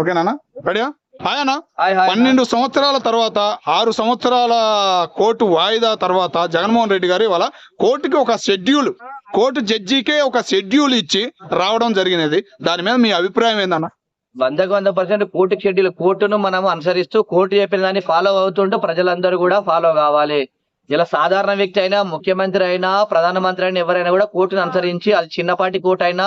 ఓకేనా రెడీయా పన్నెండు సంవత్సరాల తర్వాత ఆరు సంవత్సరాల కోర్టు వాయిదా తర్వాత జగన్మోహన్ రెడ్డి గారు ఇవాళ కోర్టుకి ఒక షెడ్యూల్ కోర్టు జడ్జికే ఒక షెడ్యూల్ ఇచ్చి రావడం జరిగినది. దాని మీద మీ అభిప్రాయం ఏందన్న? వందకు వంద పర్సెంట్ కోర్టుకి షెడ్యూల్ కోర్టును మనం అనుసరిస్తూ కోర్టు చెప్పిన దాన్ని ఫాలో అవుతుంటూ ప్రజలందరూ కూడా ఫాలో కావాలి. ఇలా సాధారణ వ్యక్తి అయినా ముఖ్యమంత్రి అయినా ప్రధానమంత్రి అయినా ఎవరైనా కూడా కోర్టును అనుసరించి అది చిన్నపాటి కోర్టు అయినా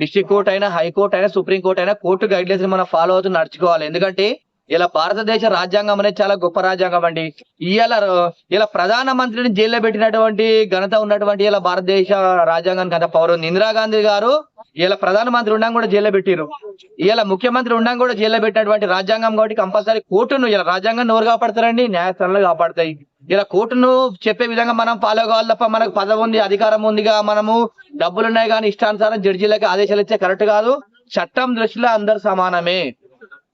డిస్ట్రిక్ట్ కోర్ట్ అయినా హైకోర్టు అయినా సుప్రీం కోర్ట్ అయినా కోర్టు గైడ్ లైన్స్ మనం ఫాలో అవుతూ నడుచుకోవాలి. ఎందుకంటే ఇలా భారతదేశ రాజ్యాంగం అనేది చాలా గొప్ప రాజ్యాంగం అండి. ఇవాళ ఇలా ప్రధానమంత్రిని జైల్లో పెట్టినటువంటి ఘనత ఉన్నటువంటి ఇలా భారతదేశ రాజ్యాంగానికి అంత పౌరులు ఇందిరాగాంధీ గారు ఇలా ప్రధానమంత్రి ఉండగా కూడా జైల్లో పెట్టిరు ఇలా ముఖ్యమంత్రి ఉండగా కూడా జైల్లో పెట్టినటువంటి రాజ్యాంగం కాబట్టి కంపల్సరీ కోర్టును ఇలా రాజ్యాంగాన్ని ఎవరు కాపాడతారండి న్యాయస్థానాలు కాపాడతాయి. ఇలా కోర్టును చెప్పే విధంగా మనం ఫాలో కావాలి తప్ప మనకు పదవి ఉంది అధికారం ఉందిగా మనము డబ్బులు ఉన్నాయి కానీ ఇష్టానుసారం జడ్జీలకు ఆదేశాలు ఇచ్చే కరెక్ట్ కాదు. చట్టం దృష్టిలో అందరు సమానమే.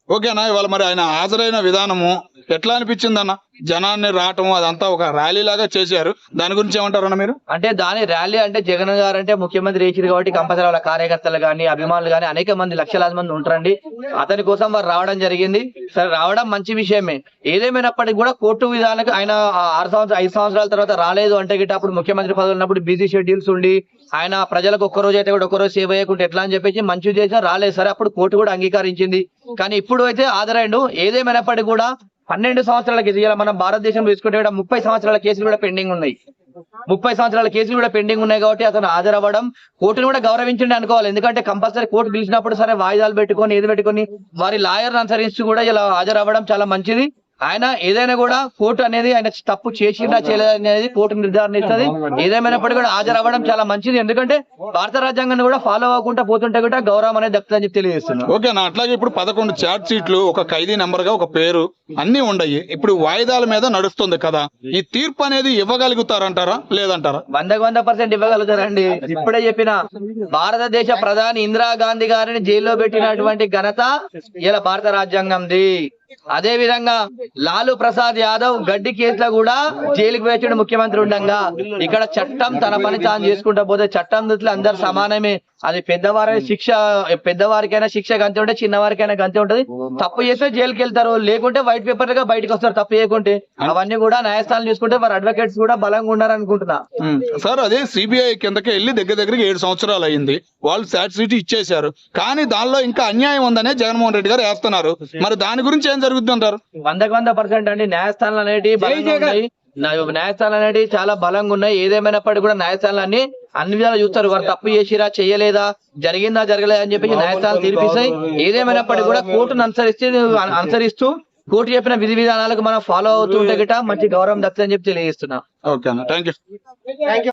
ఓకేనా ఇవాళ మరి ఆయన హాజరైన విధానము ఎట్లా అనిపించింది అన్న జనాన్ని రావటం అదంతా ఒక ర్యాలీ లాగా చేశారు. దాని గురించి ఏమంటారన్న మీరు? అంటే దాని ర్యాలీ అంటే జగన్ గారు అంటే ముఖ్యమంత్రి వేసారు కాబట్టి కంపల్సరీ వాళ్ళ కార్యకర్తలు కానీ అభిమానులు కానీ అనేక మంది లక్షలాది మంది ఉంటారండి. అతని కోసం వారు రావడం జరిగింది. సరే రావడం మంచి విషయమే. ఏదేమైనప్పటికీ కూడా కోర్టు విధానానికి ఆయన ఆరు సంవత్సరాలు ఐదు సంవత్సరాల తర్వాత రాలేదు అంటే గిట్ట అప్పుడు ముఖ్యమంత్రి పదవులు ఉన్నప్పుడు బిజీ షెడ్యూల్స్ ఉండి ఆయన ప్రజలకు ఒక్క రోజు అయితే కూడా ఒక్కరోజు రోజు సేవ్ ఎట్లా అని చెప్పేసి మంచి చేసినా రాలేదు. సరే అప్పుడు కోర్టు కూడా అంగీకరించింది. కానీ ఇప్పుడు అయితే హాజరైండు ఏదేమైనప్పటికీ కూడా పన్నెండు సంవత్సరాల కేసు. ఇలా మనం భారతదేశంలో తీసుకుంటే ముప్పై సంవత్సరాల కేసులు కూడా పెండింగ్ ఉన్నాయి. ముప్పై సంవత్సరాల కేసులు కూడా పెండింగ్ ఉన్నాయి కాబట్టి అతను హాజరవ్వడం కోర్టును కూడా గౌరవించండి అనుకోవాలి. ఎందుకంటే కంపల్సరీ కోర్టు పిలిచినప్పుడు సరే వాయిదాలు పెట్టుకొని ఏది పెట్టుకొని వారి లాయర్ అనుసరించి కూడా ఇలా హాజరవ్వడం చాలా మంచిది. ఆయన ఏదైనా కూడా కోర్టు అనేది ఆయన తప్పు చేసిందా చేయలేదా అనేది కోర్టు నిర్ధారణ ఇస్తుంది. ఏదేమైనప్పటికీ కూడా హాజరవ్వడం చాలా మంచిది. ఎందుకంటే భారత రాజ్యాంగాన్ని కూడా ఫాలో అవ్వకుండా పోతుంటే కూడా గౌరవం అనేది దక్కుతుందని చెప్పి తెలియజేస్తున్నాను ఓకేనా అట్లాగే ఇప్పుడు పదకొండు చార్జ్ షీట్లు ఒక ఖైదీ నెంబర్గా ఒక పేరు అన్ని ఉండయి. ఇప్పుడు వాయిదాల మీద నడుస్తుంది కదా ఈ తీర్పు అనేది ఇవ్వగలుగుతారంటారా లేదంటారా? వందకు వంద పర్సెంట్ ఇవ్వగలుగుతారండి. ఇప్పుడే చెప్పిన భారతదేశ ప్రధాని ఇందిరాగాంధీ గారిని జైల్లో పెట్టినటువంటి ఘనత ఇలా భారత రాజ్యాంగంది. అదే విధంగా లాలు ప్రసాద్ యాదవ్ గడ్డి కేసులో కూడా జైలుకు వేచిన ముఖ్యమంత్రి ఉండగా. ఇక్కడ చట్టం తన పని తాను చేసుకుంటా పోతే చట్టం దృష్టిలో అందరు సమానమే. అది పెద్దవారి శిక్ష పెద్దవారికైనా శిక్ష గంతే ఉంటే చిన్నవారికైనా గంతే ఉంటది. తప్పు చేస్తే జైలుకి వెళ్తారు. లేకుంటే వైట్ పేపర్గా బయటకు వస్తారు. తప్పు చేయకుంటే. అవన్నీ కూడా న్యాయస్థానం చూసుకుంటే వారి అడ్వకేట్స్ కూడా బలంగా ఉన్నారు అనుకుంటున్నా సార్ అదే సిబిఐ కిందకి వెళ్ళి దగ్గర దగ్గరికి ఏడు సంవత్సరాలు అయింది. వాళ్ళు సాట్ సీట్ ఇచ్చేశారు. కానీ దానిలో ఇంకా అన్యాయం ఉందనే జగన్మోహన్ రెడ్డి గారు వేస్తున్నారు. మరి దాని గురించి ఏం జరుగుతుంది అంటారు వందకు వంద పర్సెంట్ అండి. న్యాయస్థానాలు అనేటి న్యాయస్థానాలు అనేటి చాలా బలంగా ఉన్నాయి. ఏదేమైనప్పటికీ కూడా న్యాయస్థానాలన్నీ అన్ని విధాలు చూస్తారు. వారు తప్పు చేసిరా చేయలేదా జరిగిందా జరగలేదా అని చెప్పి న్యాయస్థానాలు తీర్పిస్తాయి. ఏదేమైనప్పటికీ కూడా కోర్టును అనుసరిస్తే అనుసరిస్తూ కోర్టు చెప్పిన విధి విధానాలకు మనం ఫాలో అవుతూ ఉంటే గిట్ట మంచి గౌరవం దక్కుతుందని చెప్పి తెలియజేస్తున్నా. Okay thank you